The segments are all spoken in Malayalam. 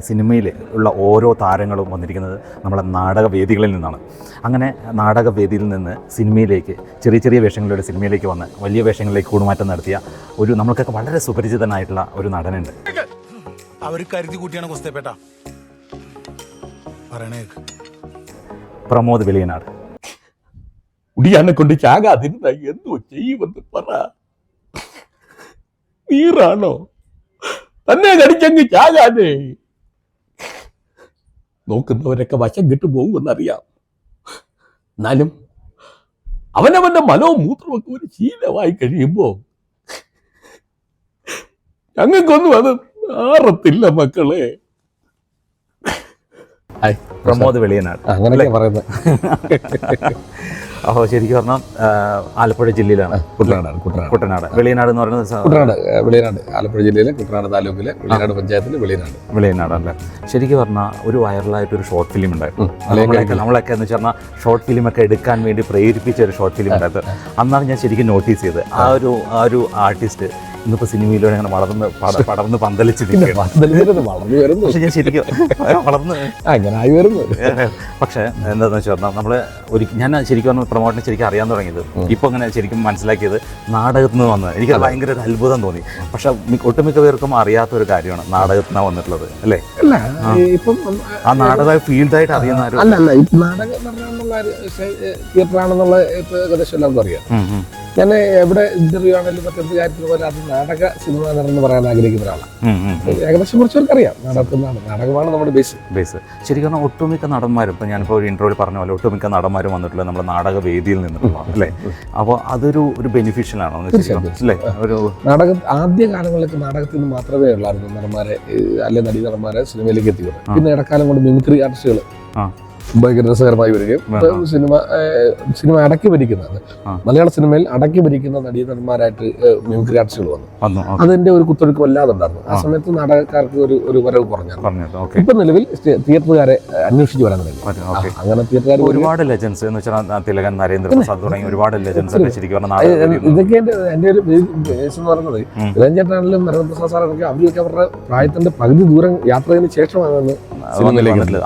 സിനിമയിൽ ഉള്ള ഓരോ താരങ്ങളും വന്നിരിക്കുന്നത് നമ്മുടെ നാടകവേദികളിൽ നിന്നാണ്. അങ്ങനെ നാടകവേദിയിൽ നിന്ന് സിനിമയിലേക്ക് ചെറിയ ചെറിയ വേഷങ്ങളിലൂടെ സിനിമയിലേക്ക് വന്ന് വലിയ വേഷങ്ങളിലേക്ക് കൂടുമാറ്റം നടത്തിയ ഒരു നമ്മൾക്കൊക്കെ വളരെ സുപരിചിതനായിട്ടുള്ള ഒരു നടനുണ്ട്. അവർ കരുതി കൂട്ടിയാണ് കുസ്തേപ്പേട്ട പറയണേ പ്രമോദ് വെളിയനാട്. ഉടിയാനെ കൊണ്ട് ചാകാതിരുന്ന എന്തോ ചെയ്യുമെന്ന് പറ. നീറാണോ? തന്നെ കടിച്ചങ്ങ് ചാകാതെ. നോക്കുന്നവരൊക്കെ വശം കിട്ടുപോകും പോകുമെന്നറിയാം. എന്നാലും അവനവന്റെ മനോമൂത്രമൊക്കെ ഒരു ശീലമായി കഴിയുമ്പോൾ ഞങ്ങൾക്കൊന്നും അത് മാറത്തില്ല മക്കളെ. പ്രമോദ് വെളിയനാട്. അങ്ങനെയൊക്കെ പറയുന്നത്. അപ്പോൾ ശരിക്കും പറഞ്ഞാൽ ആലപ്പുഴ ജില്ലയിലാണ്. കുട്ടനാടാണ് കുട്ടനാട്. കുട്ടനാട്. വെളിയനാട് എന്ന് പറയുന്നത് കുട്ടനാട് വെളിയനാട്. ആലപ്പുഴ ജില്ലയിലെ കുട്ടനാട് താലൂക്കിലെ വെളിയനാട് പഞ്ചായത്തിലെ വെളിയനാട്. വെളിയനാടല്ലേ. ശരിക്കും പറഞ്ഞാൽ ഒരു വൈറലായിട്ട് ഒരു ഷോർട്ട് ഫിലിം ഉണ്ടായിരുന്നു നമ്മളൊക്കെ നമ്മളൊക്കെ എന്ന് വെച്ചാൽ ഷോർട്ട് ഫിലിം ഒക്കെ എടുക്കാൻ വേണ്ടി പ്രേരിപ്പിച്ച ഒരു ഷോർട്ട് ഫിലിം ഉണ്ടായിരുന്നു അന്നാണ് ഞാൻ ശരിക്കും നോട്ടീസ് ചെയ്തത്. ആ ഒരു ആ ഒരു ആർട്ടിസ്റ്റ് ഇന്നിപ്പോൾ സിനിമയിലൂടെ അങ്ങനെ വളർന്ന് പട- പടർന്ന് പന്തലിച്ച് വളർന്നു വരുന്നു. പക്ഷെ ഞാൻ ശരിക്കും വളർന്ന്. അങ്ങനെ ആയി വരുന്നു. പക്ഷേ എന്താണെന്ന് വെച്ച് പറഞ്ഞാൽ നമ്മൾ ഒരു ഞാൻ ശരിക്കും പറഞ്ഞാൽ പ്രൊമോട്ടിനെ ശരിക്കും അറിയാൻ തുടങ്ങിയത്. ഇപ്പോൾ അങ്ങനെ ശരിക്കും മനസ്സിലാക്കിയത് നാടകത്തിൽ നിന്ന് വന്നത് എനിക്ക് ഭയങ്കര ഒരു അത്ഭുതം തോന്നി. പക്ഷെ ഒട്ടുമിക്ക പേർക്കും അറിയാത്ത ഒരു കാര്യമാണ് നാടകത്തിൽ നിന്നാണ് വന്നിട്ടുള്ളത് അല്ലേ? ഇപ്പം ആ നാടക ഫീൽഡായിട്ട് അറിയുന്ന ആരും അല്ല അല്ല നാടകം തിയേറ്ററാണെന്നുള്ള ഏകദേശം എല്ലാവർക്കും അറിയാം. ഞാൻ എവിടെ ഇന്റർവ്യൂ ആണെങ്കിലും മറ്റെന്ത് കാര്യത്തിൽ പോലെ അത് നാടക സിനിമ നടന്ന് പറയാൻ ആഗ്രഹിക്കുന്ന ഒരാളാണ്. ഏകദേശം കുറച്ചവർക്ക് അറിയാം നാടകത്തിനാണ് നാടകമാണ് നമ്മുടെ ബേസ് ബേസ് ശരിക്കും ഒട്ടുമിക്ക നടന്മാരും ഇപ്പം ഞാനിപ്പോൾ ഒരു ഇന്റർവ്യൂ പറഞ്ഞ പോലെ ഒട്ടുമിക്ക നടന്മാരും വന്നിട്ടുള്ള നമ്മുടെ നാടക വേദിയിൽ നിന്നിട്ടുള്ള അല്ലേ? അപ്പോൾ അതൊരു ഒരു ബെനിഫിഷ്യൽ ആണോ എന്ന് ശരിക്കും? അല്ലേ? ഒരു നാടകം ആദ്യ കാലങ്ങളിലൊക്കെ നാടകത്തിൽ നിന്ന് മാത്രമേ ഉള്ളായിരുന്നു നടന്മാരെ അല്ലെ നടി നടന്മാരെ സിനിമയിലേക്ക് എത്തിക്കുന്നത്. പിന്നെ ഇടക്കാലം കൊണ്ട് മിമിക്രി ആർട്ടിസ്റ്റുകൾ. ഭയങ്കര രസകരമായി വരികയും സിനിമ സിനിമ അടക്കി ഭരിക്കുന്നത് മലയാള സിനിമയിൽ അടക്കി ഭരിക്കുന്ന നടീ നടന്മാരായിട്ട് ഏഹ്, മിമിക്രി ആർട്ടിസ്റ്റുകൾ വന്നു. അതിന്റെ ഒരു കുത്തൊഴുക്ക് വല്ലാതെ ഉണ്ടായിരുന്നു. ആ സമയത്ത് നാടകക്കാർക്ക് ഒരു ഒരു വരവ് കുറഞ്ഞായിരുന്നു പറഞ്ഞത് ഇപ്പൊ നിലവിൽ തിയേറ്ററുകാരെ അന്വേഷിച്ച് വരാൻ തുടങ്ങി. അങ്ങനെ തിയേറ്ററുകാർ ഒരുപാട് ലെജൻസ് എന്ന് വെച്ചാൽ തിലകൻ നരേന്ദ്ര പ്രസാദ് തുടങ്ങി ഒരുപാട് ലെജൻസ് ശരിക്കും ഇതൊക്കെ എന്റെ എന്റെ ഒരു എന്ന് പറയുന്നത് ചേട്ടനാണെങ്കിലും നരേന്ദ്ര പ്രസാദ് സാറൊക്കെ അവരൊക്കെ അവരുടെ പ്രായത്തിന്റെ പകുതി ദൂരം യാത്ര ചെയ്തതിന് ശേഷമാണ്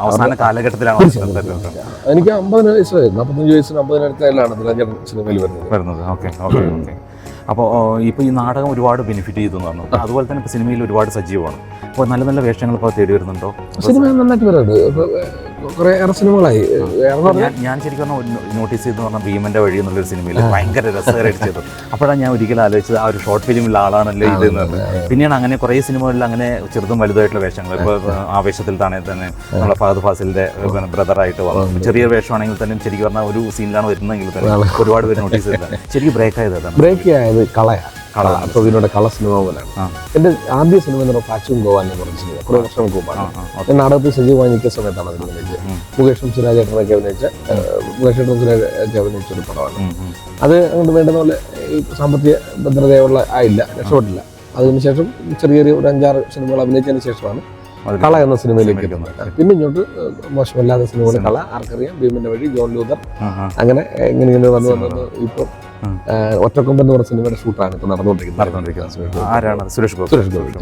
അവസാന കാലഘട്ടത്തിലാണ്. എനിക്ക് അമ്പതിന് വയസ്സായിരുന്നു. നാൽപ്പത്തഞ്ച് വയസ്സിന് അമ്പതിനടുത്തായാലാണ് ഇളഞ്ചേട്ടൻ സിനിമയിൽ വരുന്നത്. വരുന്നത്. Okay okay okay. അപ്പോൾ ഇപ്പോൾ ഈ നാടകം ഒരുപാട് ബെനിഫിറ്റ് ചെയ്തു പറഞ്ഞു. അതുപോലെ തന്നെ ഇപ്പോൾ സിനിമയിൽ ഒരുപാട് സജീവമാണ്. അപ്പോൾ നല്ല നല്ല വേഷങ്ങൾ ഇപ്പോൾ തേടി വരുന്നുണ്ടോ? സിനിമ നന്നായിട്ട് വരുന്നുണ്ട് കുറെ ഏറെ സിനിമകളായി. ഞാൻ ശരിക്കും നോട്ടീസ് ചെയ്തെന്ന് പറഞ്ഞാൽ ഭീമന്റെ വഴി എന്നുള്ളൊരു സിനിമയിൽ ഭയങ്കര രസകരമായിട്ട് ചെയ്തു അപ്പോഴാണ് ഞാൻ ഒരിക്കലും ആലോചിച്ചത് ആ ഒരു ഷോർട്ട് ഫിലിമിലുള്ള ആളാണല്ലോ ഇത് പിന്നെയാണ് അങ്ങനെ കുറേ സിനിമകളിൽ അങ്ങനെ ചെറുതും വലുതായിട്ടുള്ള വേഷങ്ങൾ. ഇപ്പോൾ വേഷത്തിൽ തന്നെ തന്നെ നമ്മളെ ഫഹദ് ഫാസിലിന്റെ ബ്രദറായിട്ട് വന്നു ചെറിയ വേഷമാണെങ്കിൽ തന്നെ ശരിക്കും പറഞ്ഞാൽ ഒരു സീനിലാണ് വരുന്നതെങ്കിൽ തന്നെ ഒരുപാട് പേര് നോട്ടീസ് ചെയ്തത് ശരിക്കും ബ്രേക്ക് ആയത് ബ്രേക്ക് ആയത് കളയാണ്. കള കള സിനിമ. പോലെയാണ്. എന്റെ ആദ്യ സിനിമ എന്ന് പറഞ്ഞാൽ പാച്ചും ഗോവാൻ എന്ന് പറഞ്ഞ സിനിമ. കുറെ വർഷങ്ങൾക്ക് മുമ്പാണ് ഞാൻ നാടകത്തിൽ സജീവമായി നിൽക്കുന്ന സമയത്താണ് അതിൽ അഭിനയിച്ചത്. മുകേഷ് സുരാജേട്ടനൊക്കെ അഭിനയിച്ച മുകേഷ് മുകേഷേട്ടനും സുരാജൊക്കെ അഭിനയിച്ച ഒരു പടമാണ്. അത് അങ്ങോട്ട് വേണ്ടുന്ന പോലെ ഈ സാമ്പത്തിക ഭദ്രതയുള്ള ആയില്ല രക്ഷപ്പെട്ടില്ല. അതിനുശേഷം ചെറിയ ചെറിയ ഒരു അഞ്ചാറ് സിനിമകൾ അഭിനയിച്ചതിന് ശേഷമാണ് കള എന്ന സിനിമയിലേക്ക് എത്തുന്നത് പിന്നെ ഇങ്ങോട്ട് മോശമല്ലാത്ത സിനിമകൾ കള ആർക്കറിയാം. ഭീമന്റെ വഴി ജോൺ ലൂതർ. അങ്ങനെ ഇങ്ങനെ ഇങ്ങനെ വന്ന് വന്ന് ഇപ്പം ഉം. എന്ന് പറഞ്ഞ സിനിമയുടെ ഷൂട്ടാണ് ഇപ്പൊ നടന്നുകൊണ്ടിരിക്കുന്നത്. ആരാണ് സുരേഷ് ഗോപി. സുരേഷ് ഗോപി.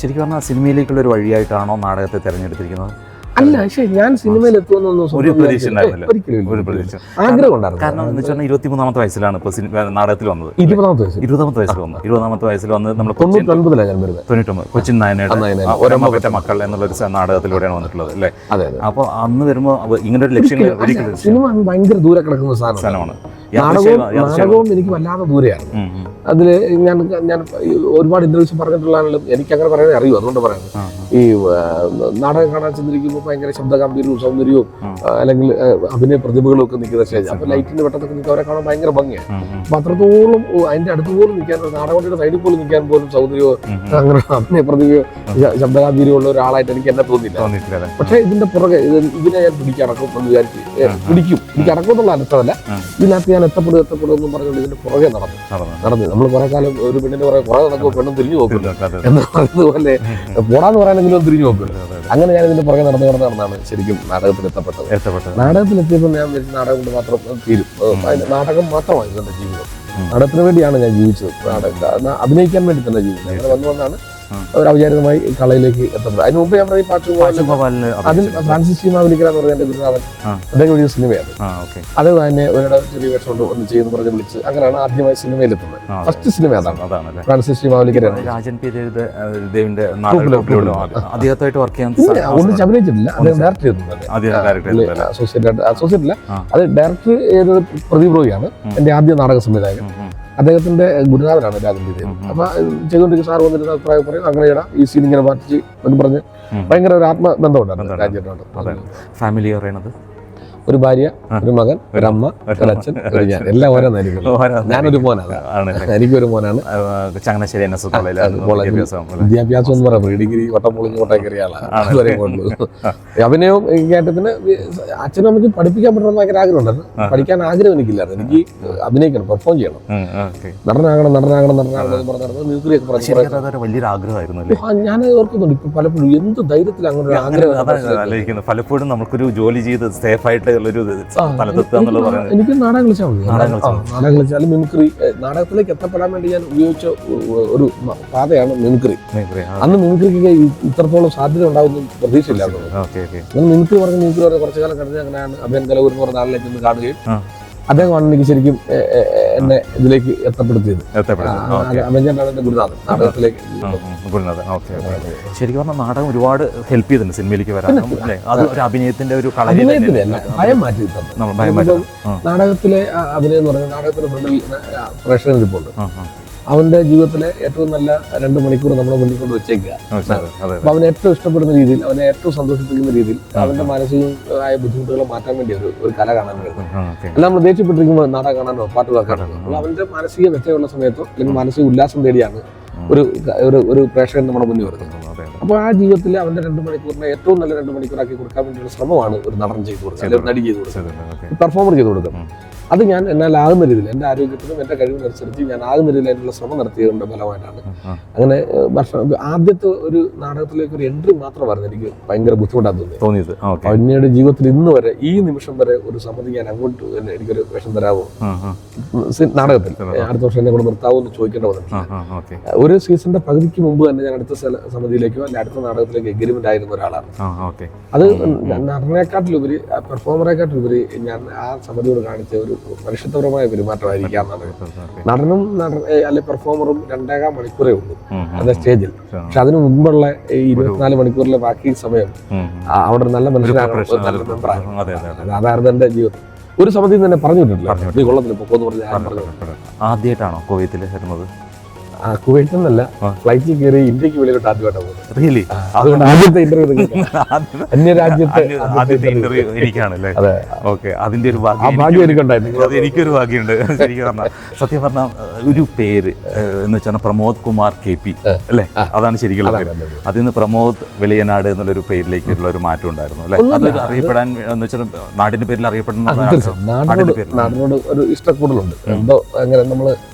ശരിക്കും പറഞ്ഞാൽ സിനിമയിലേക്കുള്ള ഒരു വഴിയായിട്ടാണോ നാടകത്തെ തിരഞ്ഞെടുത്തിരിക്കുന്നത്? അല്ല പക്ഷേ ഞാൻ സിനിമയിൽ എത്തുമെന്നൊന്നും ഒരു പ്രതീക്ഷ ഉണ്ടായിരുന്നില്ല. ഒരു പ്രതീക്ഷ. ആഗ്രഹം ഉണ്ടായിരുന്നു. കാരണം എന്ന് വെച്ചാൽ ഇരുപത്തിമൂന്നാമത്തെ വയസ്സിലാണ് ഇപ്പോൾ സിനിമ നാടകത്തിൽ വന്നത്. ഇരുപതാമത്തെ വയസ്സിൽ. ഇരുപതാമത്തെ വയസ്സിൽ വന്നു. ഇരുപതാമത്തെ വയസ്സിൽ വന്ന് നമ്മൾ കൊച്ചിൻ തൊണ്ണൂറ്റൊൻപതിലാണ് ഞാൻ വരുന്നത്. തൊണ്ണൂറ്റൊമ്പത്. കൊച്ചിൻ നായനയുടെ ആ, നായനയുടെ. ആ, ഒരമ്മ പെറ്റ മക്കൾ എന്നുള്ള ഒരു നാടകത്തിലൂടെയാണ് വന്നിട്ടുള്ളത്. അല്ലേ? അപ്പോൾ അന്ന് വരുമ്പോൾ ഇങ്ങനെ ഒരു ലക്ഷ്യം സിനിമ ഭയങ്കര ദൂരെ കിടക്കുന്ന സാധനം സ്ഥലമാണ് നാടകവും എനിക്ക് വല്ലാതെ ദൂരെയാണ്. അതിൽ ഞാൻ ഞാൻ ഒരുപാട് ഇന്റർവ്യൂസ് പറഞ്ഞിട്ടുള്ളതാണെങ്കിലും എനിക്ക് അങ്ങനെ പറയാനേ അറിയൂ. അതുകൊണ്ട് പറയുന്നത് ഈ നാടകം കാണാൻ ചെന്നിരിക്കുമ്പോൾ ഭയങ്കര ശബ്ദഗാംഭീര്യവും സൗന്ദര്യവും അല്ലെങ്കിൽ അഭിനയ പ്രതിഭകളും ഒക്കെ നിൽക്കുന്ന സ്റ്റേജ് അപ്പോൾ ലൈറ്റിന്റെ വെട്ടത്തൊക്കെ നിൽക്കുക അവരെ കാണാൻ ഭയങ്കര ഭംഗിയാണ് അപ്പൊ അത്രത്തോളം അതിന്റെ അടുത്ത് പോലും നിൽക്കാൻ നാടകത്തിന്റെ സൈഡിൽ പോലും നിൽക്കാൻ പോലും സൗന്ദര്യമോ. അങ്ങനെ അഭിനയ പ്രതിഭയോ ശ- ശബ്ദഗാംഭീര്യവും ഉള്ള ഒരാളായിട്ട് എനിക്ക് എന്നെ തോന്നിയില്ല? പക്ഷേ ഇതിന്റെ പുറകെ ഇത് ഇതിനെ ഞാൻ പിടിക്കടക്കും എന്ന് വിചാരിച്ച് പിടിക്കും. എനിക്ക് അടക്കും എന്നുള്ള അർത്ഥമല്ല. ഇതിനകത്ത് ഞാൻ എത്തപ്പെടും എത്തപ്പെടും എന്ന് പറഞ്ഞുകൊണ്ട് ഇതിന്റെ പുറകെ നടന്നു. നടന്നു. നമ്മൾ കുറെ കാലം ഒരു പെണ്ണിന് കുറെ കുറെ നടക്കുമ്പോൾ പെണ്ണും തിരിഞ്ഞു നോക്കില്ല എന്ന് പറയുന്നതുപോലെ പോടാന്ന് പറയാനെങ്കിലും തിരിഞ്ഞു നോക്കില്ല. അങ്ങനെ ഞാൻ ഇതിന്റെ പുറകെ നടന്നു നടന്ന് നടന്നാണ് ശരിക്കും നാടകത്തിൽ എത്തപ്പെട്ടത്. നാടകത്തിൽ എത്തിയപ്പോൾ ഞാൻ നാടകം കൊണ്ട് മാത്രം തീരും. നാടകം മാത്രമായിരുന്നു എന്റെ ജീവിതം. നാടകത്തിന് വേണ്ടിയാണ് ഞാൻ ജീവിച്ചത്. നാടകം അഭിനയിക്കാൻ വേണ്ടി തന്നെ ജീവിച്ചത്. അങ്ങനെ വന്നു വന്നാണ് ഒരു ഔചാരികമായി കളയിലേക്ക് എത്തുന്നത്. അതിന് മുമ്പ് ഞാൻ പറഞ്ഞ അതിൽ. ഫ്രാൻസിസ് എന്ന് പറഞ്ഞ ഗുരുനാഥൻ. അദ്ദേഹം ഒരു സിനിമയാണ് അത് തന്നെ ഒരിടെ ചെറിയ വേഷം കൊണ്ട് ഒന്ന് ചെയ്യുന്നു പറഞ്ഞ് വിളിച്ച് അങ്ങനെയാണ് ആദ്യമായി സിനിമയിൽ എത്തുന്നത്. ഫസ്റ്റ് സിനിമ അതാണ്. ഫ്രാൻസിസ് രാജൻ വർക്ക് ചെയ്യാൻ ഒന്നും അഭിനയിച്ചിട്ടില്ല. അദ്ദേഹം ഡയറക്ട് ചെയ്തിട്ടുണ്ട്? അസോസിയേറ്റ് അസോസിയേറ്റ് അല്ല? അത് ഡയറക്ടർ ചെയ്തത് പ്രദീപ് റോയിയാണ് എന്റെ ആദ്യ നാടക സംവിധായകൻ. അദ്ദേഹത്തിന്റെ ഗുരുനാഥനാണ് രാജൻ പി ദേവ് അപ്പൊ ചെയ്തുകൊണ്ടിരിക്കുന്ന സാർ വന്നിട്ട് അഭിപ്രായം പറയും അങ്ങനെ ഇടാം ഈ സീൻ ഇങ്ങനെ മാറ്റി എന്ന് പറഞ്ഞ്. ഭയങ്കര ഒരു ആത്മബന്ധമുണ്ടായിരുന്നു ബന്ധമുണ്ട്. രാജ്യത്തോട് ഫാമിലി പറയണത് ഒരു ഭാര്യ ഒരു മകൻ ഒരു അമ്മ ഒരു അച്ഛൻ ഒരു ഞാൻ എല്ലാം ഓരോന്നായിരിക്കും. ഞാനൊരു മോനാണ്. എനിക്കൊരു മോനാണ്. ചങ്ങനാശ്ശേരി എൻ എസ് വിദ്യാഭ്യാസം എന്ന് പറയാം ഡിഗ്രി വട്ടം പൊളിഞ്ഞ് കോട്ടയം കയറിയ ആളാണ് അഭിനയവും കേട്ടത്തിന് അച്ഛനും അമ്മയ്ക്ക് പഠിപ്പിക്കാൻ പറ്റണം ഭയങ്കര ആഗ്രഹമുണ്ടായിരുന്നു പഠിക്കാൻ ആഗ്രഹം എനിക്കില്ലായിരുന്നു എനിക്ക് അഭിനയിക്കണം പെർഫോം ചെയ്യണം. നടനാകണം നടനാകണം നടനാകണം പറഞ്ഞു വലിയൊരു ആഗ്രഹമായിരുന്നു ഞാൻ ഓർക്കുന്നുണ്ട്. ഇപ്പൊ പലപ്പോഴും എന്ത് ധൈര്യത്തിൽ അങ്ങനെ ഒരു ആഗ്രഹം പലപ്പോഴും നമുക്കൊരു ജോലി ചെയ്ത് സേഫ് എന്നുള്ളത് പറയുന്നത് എനിക്ക് നാടകം കളിച്ചാൽ മതി. നാടകം കളിച്ചാൽ മിമിക്രി നാടകത്തിലേക്ക് എത്തപ്പെടാൻ വേണ്ടി ഞാൻ ഉപയോഗിച്ച ഒരു പാതയാണ് മിമിക്രി. അന്ന് മിമിക്രിക്ക് ഇത്രത്തോളം സാധ്യത ഉണ്ടാവുന്ന പ്രതീക്ഷയില്ലാത്തത്. മിമിക്രി പറഞ്ഞ മിമിക്രി പറഞ്ഞ കുറച്ചു കാലം കഴിഞ്ഞ് അങ്ങനെയാണ് അഭയൻ കലവൂർ എന്ന് പറഞ്ഞ ആളിലേക്ക് കാണുകയും. അദ്ദേഹമാണ് എനിക്ക് ശരിക്കും എന്നെ ഇതിലേക്ക് എത്തപ്പെടുത്തിയത്. ശരിക്കും പറഞ്ഞാൽ നാടകം ഒരുപാട് ഹെൽപ്പ് ചെയ്തിട്ടുണ്ട് സിനിമയിലേക്ക് വരാനും അല്ലേ? അത് ഒരു അഭിനയത്തിന്റെ ഒരു ഭയം മാറ്റി നാടകത്തിലെ അഭിനയം എന്ന് പറഞ്ഞാൽ നാടകത്തിന്റെ ഫ്രണ്ടിൽ ആ, അവന്റെ ജീവിതത്തിലെ ഏറ്റവും നല്ല രണ്ട് മണിക്കൂർ നമ്മളെ മുന്നിൽ കൊണ്ട് വെച്ചേക്കുക. അപ്പൊ അവനെ ഏറ്റവും ഇഷ്ടപ്പെടുന്ന രീതിയിൽ അവനെ ഏറ്റവും സന്തോഷിപ്പിക്കുന്ന രീതിയിൽ അവന്റെ മാനസികമായ ബുദ്ധിമുട്ടുകളെ മാറ്റാൻ വേണ്ടി ഒരു ഒരു കല കാണാൻ കഴിയും എല്ലാം അല്ല നമ്മൾ ദേഷ്യപ്പെട്ടിരിക്കുമ്പോൾ നാടകം കാണാനോ പാട്ട് കേൾക്കാനോ അപ്പോൾ അവന്റെ മാനസിക വ്യക്തതയുള്ള സമയത്തോ അല്ലെങ്കിൽ മാനസിക ഉല്ലാസം തേടിയാണ് ഒരു ഒരു ഒരു പ്രേക്ഷകൻ നമ്മുടെ മുന്നിൽ വരുന്നത്. അപ്പോൾ ആ ജീവിതത്തിൽ അവന്റെ രണ്ട് മണിക്കൂറിനെ ഏറ്റവും നല്ല രണ്ട് മണിക്കൂറാക്കി കൊടുക്കാൻ വേണ്ടിയുള്ള ശ്രമമാണ് ഒരു നടൻ ചെയ്തു കൊടുക്കുക നടി ചെയ്തു കൊടുക്കുക. പെർഫോമർ ചെയ്ത് കൊടുക്കും അത് ഞാൻ എന്നാൽ ആകുന്ന രീതിയിൽ എന്റെ ആരോഗ്യത്തിനും എന്റെ കഴിവിനനുസരിച്ച് ഞാൻ ആകുന്ന രീതിയിൽ അതിനുള്ള ശ്രമം നടത്തിയതിന്റെ ഫലമായിട്ടാണ്. അങ്ങനെ ഭക്ഷണം ആദ്യത്തെ ഒരു നാടകത്തിലേക്ക് ഒരു എൻട്രി മാത്രമായിരുന്നു എനിക്ക് ഭയങ്കര ബുദ്ധിമുട്ടാണ് തോന്നിയത്. പിന്നീട് ജീവിതത്തിൽ ഇന്ന് വരെ ഈ നിമിഷം വരെ ഒരു സമ്മതി ഞാൻ അങ്ങോട്ട് തന്നെ എനിക്കൊരു വേഷം തരാമോ നാടകത്തിൽ. അടുത്ത വർഷം എന്നെ കൊണ്ട് നിർത്താവോ എന്ന് ചോദിക്കേണ്ട വന്നിട്ടില്ല. ഒരു സീസണിന്റെ പകുതിക്ക് മുമ്പ് തന്നെ ഞാൻ അടുത്ത സമിതിയിലേക്കോ അല്ലെങ്കിൽ അടുത്ത നാടകത്തിലേക്ക് എഗ്രിമെന്റ് ആയിരുന്ന ഒരാളാണ്. അത് നടനെക്കാട്ടിലുപരി പെർഫോമറെക്കാട്ടിലുപരി ഞാൻ ആ സമിതിയോട് കാണിച്ച ഒരു മനുഷ്യത്വപരമായ പെരുമാറ്റമായിരിക്കാം നടനും നട അല്ലെ പെർഫോമറും രണ്ടേകാം മണിക്കൂറേ ഉള്ളൂ. അത് സ്റ്റേജിൽ. പക്ഷെ അതിനു മുമ്പുള്ള ഈ ഇരുപത്തിനാല് മണിക്കൂറിലെ ബാക്കി സമയം. അവിടെ നല്ല മനുഷ്യനാണ് നല്ല മെമ്പറാണ് അതായിരുന്നു എന്റെ ജീവിതം ഒരു സമിതി തന്നെ പറഞ്ഞു വിട്ടിട്ടില്ല നീ കൊള്ളത്തില്ല. പൊക്കോന്ന് ഞാൻ പറഞ്ഞു ആദ്യമായിട്ടാണോ കോവിയത്തിൽ വരുന്നത് നിന്നല്ല ആ. ഫ്ലൈറ്റിൽ കയറി ഇന്ത്യയ്ക്ക് വെളിയിലോട്ട് ആദ്യമായിട്ടാണ് പോകുന്നത്. റിയലി അതുകൊണ്ട് ആദ്യത്തെ ഇന്റർവ്യൂ അന്യരാജ്യത്തെ ആദ്യത്തെ ഇന്റർവ്യൂ എനിക്കാണല്ലേ ഓക്കെ അതിന്റെ ഒരു ഭാഗ്യം ഭാഗ്യം എനിക്കുണ്ടായിരുന്നു. അത് എനിക്കൊരു ഭാഗ്യമുണ്ട്. ശരിക്കും പറഞ്ഞാൽ സത്യം പറഞ്ഞാൽ ഒരു പേര് എന്ന് വെച്ചാൽ പ്രമോദ് കുമാർ കെ പി അല്ലേ? അതാണ് ശരിക്കുള്ള പേര്. അതെ, അതെ. അതിൽ നിന്ന് പ്രമോദ് വെളിയനാട് എന്നുള്ളൊരു പേരിലേക്കുള്ള ഒരു മാറ്റം ഉണ്ടായിരുന്നു അല്ലേ? അതൊരു അറിയപ്പെടാൻ എന്ന് വെച്ചാൽ നാടിന്റെ പേരിൽ അറിയപ്പെടുന്ന. നാടിനോട് ഒരു ഇഷ്ടക്കൂടുതലുണ്ട് എന്തോ അങ്ങനെ നമ്മൾ ഉം.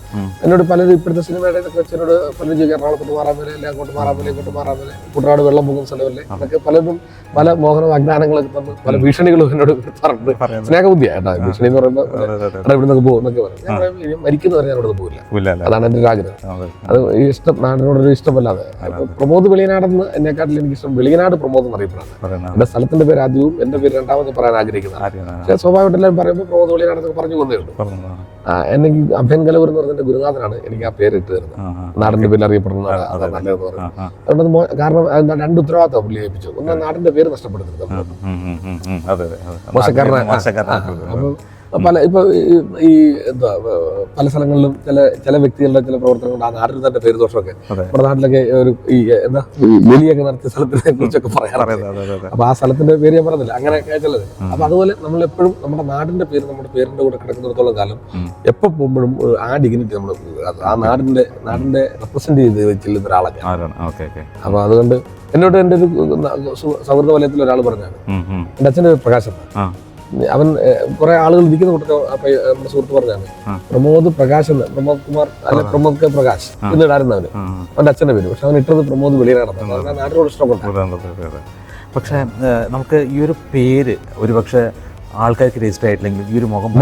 എന്നോട് പലരും ഇപ്പോഴത്തെ സിനിമയുടെ വെച്ചോട് പലരും ചോദിക്കും മാറാൻ പോലെ അല്ലെ അങ്ങോട്ട് മാറാൻ പോലെ ഇങ്ങോട്ട് മാറാൻ പോലെ കുട്ടനാട് വെള്ളം പോകുന്ന സ്ഥലമല്ലേ? അതൊക്കെ പലരും പല മോഹന വാഗ്ദാനങ്ങളൊക്കെ തന്നു പല ഭീഷണികളും എന്നോട് പറയുന്നത്. സ്നേഹബുദ്ധിയാണ് ഭീഷണി എന്ന് പറയുമ്പോൾ. ഇവിടെ നിന്നൊക്കെ പോകും എന്നൊക്കെ പറയും. ഞാൻ മരിക്കുന്നവരെ ഞാൻ അവിടെ പോകില്ല അതാണ് എന്റെ ഒരു ആഗ്രഹം. അത് ഈ ഇഷ്ടം നാടിനോടൊരു ഇഷ്ടമല്ലാതെ. പ്രമോദ് വെളിയനാടെന്ന് എന്നെക്കാട്ടിൽ എനിക്ക് ഇഷ്ടം വെളിയനാട് പ്രമോദ് എന്നറിയപ്പെടുന്നത് പറയുന്ന എന്റെ സ്ഥലത്തിന്റെ പേര് ആദ്യവും എന്റെ പേര് രണ്ടാമത് പറയാൻ ആഗ്രഹിക്കുന്നത് സ്വാഭാവികമായിട്ട് എല്ലാവരും പറയുമ്പോൾ പ്രമോദ് വെളിയനാടെന്നൊക്കെ പറഞ്ഞു വന്നേ ഉള്ളൂ. എനിക്ക് അഭ്യൻ കലവൂർ എന്ന് പറഞ്ഞ ഗുരുനാഥനാണ് എനിക്ക് ആ പേര് ഇട്ട് തരുന്നത്. നാടിന്റെ പേര് അറിയപ്പെടുന്ന നല്ലതെന്ന് മോ- കാരണം രണ്ട് ഉത്തരവാദിത്തം പുള്ളി ഏൽപ്പിച്ചു ഒന്ന് നാടിന്റെ പേര് നഷ്ടപ്പെടുത്തരുത് ഉം, ഉം, ഉം, ഉം, ഉം. അതെ, അതെ, അതെ. മോശക്കാരനെ മോശക്കാരനാക്കരുത്. അപ്പൊ പല ഇപ്പൊ ഈ- എന്താ പല സ്ഥലങ്ങളിലും ചില ചില വ്യക്തികളുടെ ചില പ്രവർത്തനങ്ങൾ ആ നാട്ടിൽ തന്നെ പേര് ദോഷമൊക്കെ. നമ്മുടെ നാട്ടിലൊക്കെ ഒരു ഈ എന്താ ബലിയൊക്കെ നടത്തിയ സ്ഥലത്തിനെ കുറിച്ചൊക്കെ പറയാറുണ്ട്. അപ്പൊ ആ സ്ഥലത്തിന്റെ പേര് ഞാൻ പറഞ്ഞില്ല? അങ്ങനെ ചിലത് അപ്പൊ അതുപോലെ നമ്മൾ എപ്പോഴും നമ്മുടെ നാടിന്റെ പേര് നമ്മുടെ പേരിന്റെ കൂടെ കിടക്കുന്നിടത്തോളം കാലം എപ്പോ പോകുമ്പോഴും ആ ഡിഗ്നിറ്റി നമ്മൾ ആ നാടിന്റെ നാടിന്റെ റെപ്രസെന്റ് ചെയ്ത് ചെല്ലുന്ന ഓക്കെ അപ്പൊ അതുകൊണ്ട് എന്നോട് എന്റെ ഒരു സൗഹൃദ വലയത്തിൽ ഒരാൾ പറഞ്ഞാണ് എന്റെ. എന്റെ അച്ഛന്റെ പ്രകാശം. അവൻ കുറെ ആളുകൾ ഇരിക്കുന്ന കൂട്ടത്തിൽ നമ്മുടെ സുഹൃത്ത് പറഞ്ഞാണ് പ്രമോദ് പ്രകാശ് എന്ന് പ്രമോദ് കുമാർ അല്ലെ പ്രമോദ് കെ പ്രകാശ് എന്ന് ഇടായിരുന്നു അവന്. അവന്റെ അച്ഛന്റെ പേര്. പക്ഷെ അവൻ ഇട്ടത് പ്രമോദ് വെളിയിലാണ് ഇഷ്ടപ്പെട്ടു അതെ. പക്ഷേ നമുക്ക് ഈ ഒരു പേര് ഒരുപക്ഷെ ആൾക്കാർക്ക് രജിസ്റ്റർ ആയിട്ടില്ലെങ്കിൽ ഈ ഒരു മുഖം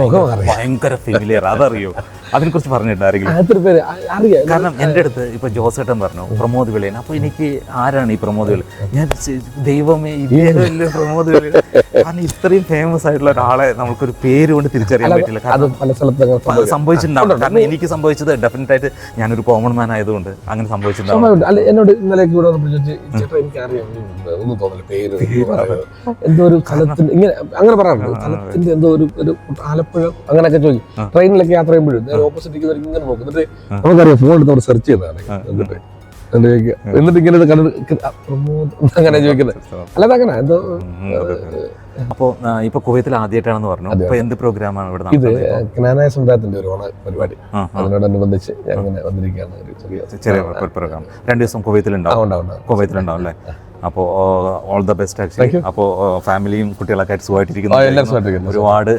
ഭയങ്കര ഫെമിലിയർ അതറിയോ? അതിനെക്കുറിച്ച് പറഞ്ഞിട്ടുണ്ട് ആരെങ്കിലും എത്ര പേര് ആ- അറിയാം. കാരണം എന്റെ അടുത്ത് ഇപ്പൊ ജോസേട്ടൻ പറഞ്ഞു പ്രമോദ് വിളയൻ അപ്പൊ എനിക്ക് ആരാണ് ഈ പ്രമോദ് വിളയൻ ഞാൻ ദൈവമേ ഇതേ പ്രമോദ് വിളയൻ കാരണം ഇത്രയും ഫേമസ് ആയിട്ടുള്ള ഒരാളെ നമുക്കൊരു പേര് കൊണ്ട് തിരിച്ചറിയാൻ പറ്റില്ല. കാരണം. സംഭവിച്ചിട്ടുണ്ടാവും. കാരണം എനിക്ക് സംഭവിച്ചത് ഡെഫിനറ്റ് ആയിട്ട് ഞാനൊരു കോമൺ മാൻ ആയതുകൊണ്ട് അങ്ങനെ സംഭവിച്ചിട്ടുണ്ടാവും. എന്നോട് ഇന്നലെ ചേട്ടാ ഒന്നും തോന്നില്ല പേര്. എന്തോ ഒരു സ്ഥലത്തിന്റെ ഇങ്ങനെ അങ്ങനെ പറയാറുണ്ട്. സ്ഥലത്തിന്റെ എന്തോ ഒരു ഒരു ആലപ്പുഴ അങ്ങനെയൊക്കെ ചോദിക്കും. ട്രെയിനിലൊക്കെ യാത്ര ചെയ്യുമ്പോഴും. ഓപ്പോസിറ്റ് ഇരിക്കുന്നവർ ഇങ്ങനെ നോക്കും. എന്നിട്ട് നമുക്കറിയാം ഫോൺ എടുത്ത് അവിടെ സെർച്ച് ചെയ്തതാണ്. എന്നിട്ട് എന്നിട്ട് ഇങ്ങനെ അങ്ങനെ ചോദിക്കുന്നത്. അല്ലാതെ അങ്ങനെ എന്തോ അപ്പോൾ ഇപ്പൊ കുവൈത്തിൽ ആദ്യമായിട്ടാണെന്ന് പറഞ്ഞു. അപ്പൊ എന്ത് പ്രോഗ്രാമാണ് ഇവിടെ ഇത് ജ്ഞാനായ സമുദായത്തിന്റെ ഒരു ഓണ പരിപാടി. അതിനോടനുബന്ധിച്ച് ഞാൻ ഇങ്ങനെ വന്നിരിക്കുകയാണ്. ചെറിയ ചെറിയ പ്രോഗ്രാം രണ്ട് ദിവസം കുവൈത്തിൽ ഉണ്ടാവും കുവൈത്തിൽ ഉണ്ടാവും. അല്ലേ? അപ്പോൾ ഓൾ ദ ബെസ്റ്റ് ആക്ച്വലി അപ്പോൾ ഫാമിലിയും കുട്ടികളൊക്കെ ആയിട്ട് സുഖമായിട്ടിരിക്കുന്നു. ഒരുപാട്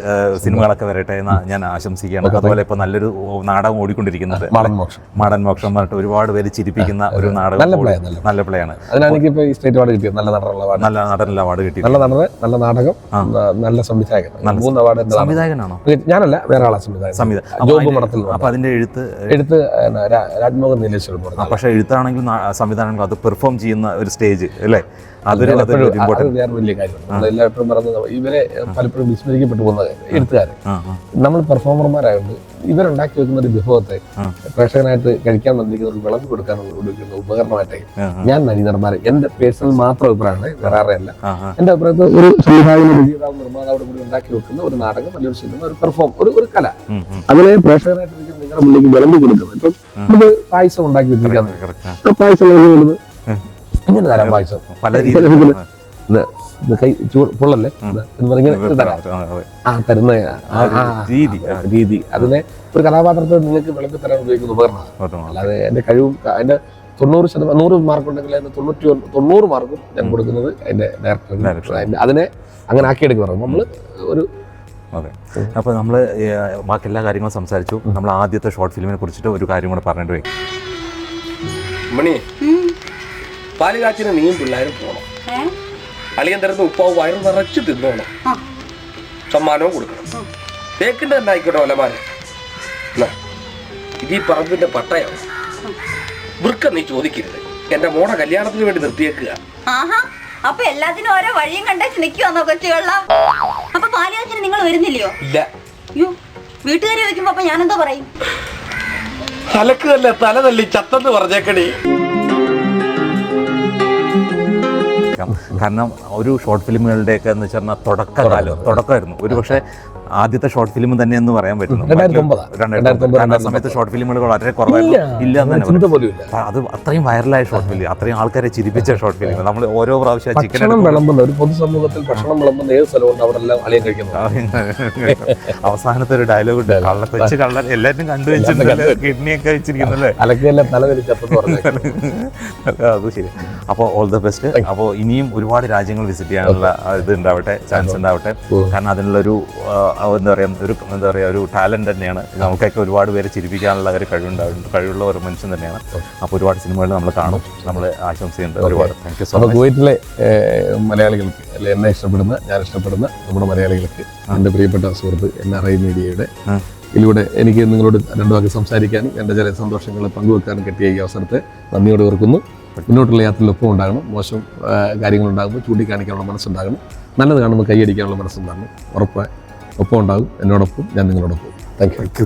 സിനിമകളൊക്കെ വരട്ടെ എന്ന് ഞാൻ ആശംസിക്കുകയാണ്. അതുപോലെ ഇപ്പോൾ നല്ലൊരു നാടകം ഓടിക്കൊണ്ടിരിക്കുന്നത്. മാടൻ മോക്ഷം. പറഞ്ഞിട്ട് ഒരുപാട് പേര് ചിരിപ്പിക്കുന്ന ഒരു നാടകം നല്ല പ്ലേ ആണ് നല്ല നടനുള്ള അവാർഡ് കിട്ടി. നല്ല നടന് നല്ല നാടകം നല്ല സംവിധായകൻ. മൂന്ന് അവാർഡ് സംവിധായകനാണോ? ഞാനല്ല വേറെ ആളാ സംവിധായകൻ. മഠത്തിൽ അപ്പൊ അതിന്റെ എഴുത്ത് എഴുത്ത് രാജ്മോഹൻ നീലേശ്വരം പക്ഷെ എഴുത്താണെങ്കിലും സംവിധാനങ്ങളും അത് പെർഫോം ചെയ്യുന്ന ഒരു സ്റ്റേജ് അല്ലേ? അതൊരു അതൊരു വേറെ വലിയ കാര്യമാണ് നമ്മൾ പറയുന്നത് ഇവരെ പലപ്പോഴും വിസ്മരിക്കപ്പെട്ടു പോകുന്ന എഴുത്തുകാരൻ നമ്മൾ പെർഫോമർമാരായതുകൊണ്ട് ഇവരുണ്ടാക്കി വെക്കുന്ന ഒരു വിഭവത്തെ. പ്രേക്ഷകനായിട്ട് കഴിക്കാൻ വന്നിരിക്കുന്ന ഒരു വിളമ്പ് കൊടുക്കാൻ ഉപയോഗിക്കുന്ന ഉപകരണമായിട്ട് ഞാൻ നടീനർമാരെ എന്റെ പേഴ്സണൽ മാത്രം അഭിപ്രായമാണ് വേറെ ആരെയല്ല എന്റെ അഭിപ്രായത്തിൽ ഒരു സംവിധായകനും രചയിതാവും നിർമ്മാതാവോട് കൂടി ഉണ്ടാക്കി വെക്കുന്ന ഒരു നാടകം നല്ലൊരു സിനിമ ഒരു പെർഫോം ഒരു ഒരു കല. അതിനെ പ്രേക്ഷകരായിട്ട് ഇരിക്കുന്ന നിങ്ങളുടെ മുന്നിലേക്ക് വിളമ്പി കൊടുക്കുന്നത് ഇപ്പം നമുക്ക് പായസം ഉണ്ടാക്കി വെച്ചിരിക്കാൻ പായസം ഇങ്ങനെ തരാം പായസം പല രീതിയിൽ ഇത് ഇത് കൈ ചൂട് പൊള്ളല്ലേ? എന്ന് തരാം. ആ തരുന്ന രീതി ആ, രീതി. അതിനെ ഒരു കഥാപാത്രത്തെ നിങ്ങൾക്ക് വിളമ്പി തരാൻ ഉപയോഗിക്കുന്ന ഉപകരണമാണ്. അല്ലാതെ എന്റെ കഴിവും അതിന്റെ തൊണ്ണൂറ് ശതമാനം നൂറ് മാർക്ക് ഉണ്ടെങ്കിൽ അതിന് തൊണ്ണൂറ്റി ഒന്ന് തൊണ്ണൂറ് മാർക്കും ഞാൻ കൊടുക്കുന്നത് അതിന്റെ ഡയറക്ടർ അതിനെ അങ്ങനെ ആക്കി എടുക്കുന്നു നമ്മൾ ഒരു അതെ. അപ്പോൾ നമ്മൾ ബാക്കി എല്ലാ കാര്യങ്ങളും സംസാരിച്ചു. നമ്മൾ ആദ്യത്തെ ഷോർട്ട് ഫിലിമിനെ കുറിച്ചിട്ട് ഒരു കാര്യം കൂടെ പറഞ്ഞിട്ട് പോയി മണി പാൽ കാച്ചിന് നീയും പിള്ളേരും പോണം. അളിയൻ തരുന്ന ഉപ്പാവ് വയറ് നിറച്ച് തിന്നോണം. സമ്മാനവും കൊടുക്കണം. തേക്കിന്റെ തന്നെ ആയിക്കോട്ടെ ഒലമാരെ ഇതീ ഈ പറമ്പിന്റെ പട്ടയാണ്. വൃക്ക നീ ചോദിക്കരുത്. എന്റെ മോടെ കല്യാണത്തിന് വേണ്ടി നിർത്തിയേക്കുക. അപ്പൊ എല്ലാത്തിനും ഓരോ വഴിയും കണ്ടേച്ച് നിക്കുവാന്നോ കൊച്ചുകൊള്ളാം? അപ്പൊ പാലുകാച്ചിന് നിങ്ങൾ വരുന്നില്ലയോ? ഇല്ല. അയ്യോ വീട്ടുകാരി ചോദിക്കുമ്പോ അപ്പൊ ഞാനെന്താ പറയും? അലക്കല്ലേ തല തല്ലി ചത്തെന്ന് പറഞ്ഞേക്കണേ. കാരണം ഒരു ഷോർട്ട് ഫിലിമുകളുടെയൊക്കെ എന്ന് വെച്ചാൽ തുടക്കകാലം തുടക്കമായിരുന്നു. ഒരു പക്ഷേ ആദ്യത്തെ ഷോർട്ട് ഫിലിം തന്നെ എന്ന് പറയാൻ പറ്റുന്നു. രണ്ടായിരത്തി സമയത്ത് ഷോർട്ട് ഫിലിമുകൾ വളരെ കുറവായിരുന്നു ഇല്ല. അത് അത്രയും വൈറലായ ഷോർട്ട് ഫിലിം അത്രയും ആൾക്കാരെ ചിരിപ്പിച്ച ഷോർട്ട് ഫിലിം നമ്മൾ ഓരോ പ്രാവശ്യം ചിക്കൻ ഭക്ഷണം വിളമ്പുന്ന ഒരു പൊതുസമൂഹത്തിൽ ഭക്ഷണം വിളമ്പുന്ന ഏത് സ്ഥലമുണ്ട് അവിടെ എല്ലാം അളിയൻ കഴിക്കുന്നു അവസാനത്തെ ഒരു ഡയലോഗ് ഉണ്ട്. കള്ള കൊച്ച് കള്ളൻ എല്ലാരും കണ്ടു വെച്ചിട്ടുണ്ടല്ലോ കിഡ്നിയൊക്കെ വെച്ചിരിക്കുന്നല്ലേ തല അത് ശരി. അപ്പോൾ ഓൾ ദ ബെസ്റ്റ് അപ്പോൾ ഇനിയും ഒരുപാട് രാജ്യങ്ങൾ വിസിറ്റ് ചെയ്യാനുള്ള ഇത് ഉണ്ടാവട്ടെ ചാൻസ് ഉണ്ടാവട്ടെ. കാരണം അതിനുള്ളൊരു എന്താ പറയുക ഒരു എന്താ പറയുക ഒരു ടാലന്റ് തന്നെയാണ്. നമുക്കൊക്കെ ഒരുപാട് പേരെ ചിരിപ്പിക്കാനുള്ള ഒരു കഴിവുണ്ടാവും കഴിവുള്ള ഒരു മനുഷ്യൻ തന്നെയാണ്. അപ്പോൾ ഒരുപാട് സിനിമകൾ നമ്മൾ കാണും നമ്മൾ ആശംസയുണ്ട് ഒരുപാട്. താങ്ക് യു സോ മച്ച് കുവൈറ്റിലെ മലയാളികൾക്ക് അല്ലെ എന്നെ ഇഷ്ടപ്പെടുന്ന ഞാൻ ഇഷ്ടപ്പെടുന്ന നമ്മുടെ മലയാളികൾക്ക് എന്റെ പ്രിയപ്പെട്ട സുഹൃത്ത് എൻ ആർ ഐ മീഡിയയുടെ. ഇതിലൂടെ എനിക്ക് നിങ്ങളോട് രണ്ടു വാക്ക് സംസാരിക്കാനും എന്റെ ചില സന്തോഷങ്ങൾ പങ്കുവെക്കാനും കിട്ടിയ ഈ അവസരത്തെ നന്ദിയോടെ ഓർക്കുന്നു. മുന്നോട്ടുള്ള യാത്രയിൽ ഒപ്പം ഉണ്ടാകണം മോശം കാര്യങ്ങളുണ്ടാകുമ്പോൾ ചൂണ്ടിക്കാണിക്കാനുള്ള മനസ്സുണ്ടാകണം നല്ലത് കാണുമ്പോൾ കൈയടിക്കാനുള്ള മനസ്സുണ്ടാകണം ഉറപ്പായി. ഒപ്പം ഉണ്ടാകും എന്നോടൊപ്പം ഞാൻ നിങ്ങളോടൊപ്പം. Thank you